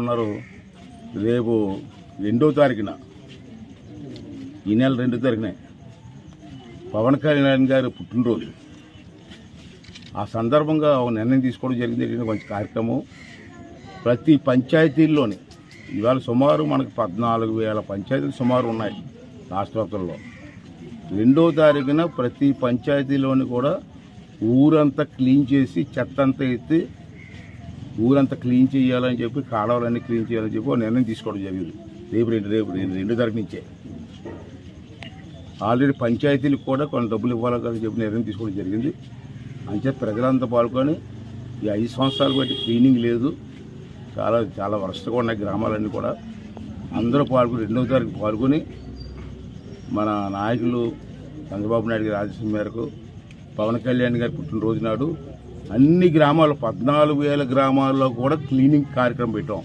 ఉన్నారు రేపు రెండో తారీఖున ఈ నెల రెండో తారీఖునే పవన్ కళ్యాణ్ గారి పుట్టినరోజు. ఆ సందర్భంగా ఒక నిర్ణయం తీసుకోవడం జరిగింది. మంచి కార్యక్రమం. ప్రతి పంచాయతీల్లోని ఇవాళ సుమారు మనకు పద్నాలుగు వేల పంచాయతీలు సుమారు ఉన్నాయి రాష్ట్రంలో రెండో తారీఖున ప్రతి పంచాయతీలోని కూడా ఊరంతా క్లీన్ చేసి చెత్త అంతా ఎత్తి ఊరంతా క్లీన్ చేయాలని చెప్పి కాలువలన్నీ క్లీన్ చేయాలని చెప్పి ఒక నిర్ణయం తీసుకోవడం జరిగింది. రేపు రెండు రేపు రెండు రెండు తారీఖు నుంచే. ఆల్రెడీ పంచాయతీలకు కూడా కొన్ని డబ్బులు ఇవ్వాలని చెప్పి నిర్ణయం తీసుకోవడం జరిగింది. అంతే ప్రజలంతా పాల్గొని ఈ ఐదు సంవత్సరాలు బట్టి క్లీనింగ్ లేదు. చాలా చాలా వరసగా ఉన్నాయి గ్రామాలన్నీ కూడా. అందరూ పాల్గొని రెండవ తారీఖు పాల్గొని మన నాయకులు చంద్రబాబు నాయుడు గారి ఆదేశం మేరకు పవన్ కళ్యాణ్ గారి పుట్టినరోజు నాడు అన్ని గ్రామాలు పద్నాలుగు వేల గ్రామాల్లో కూడా క్లీనింగ్ కార్యక్రమం పెట్టాం.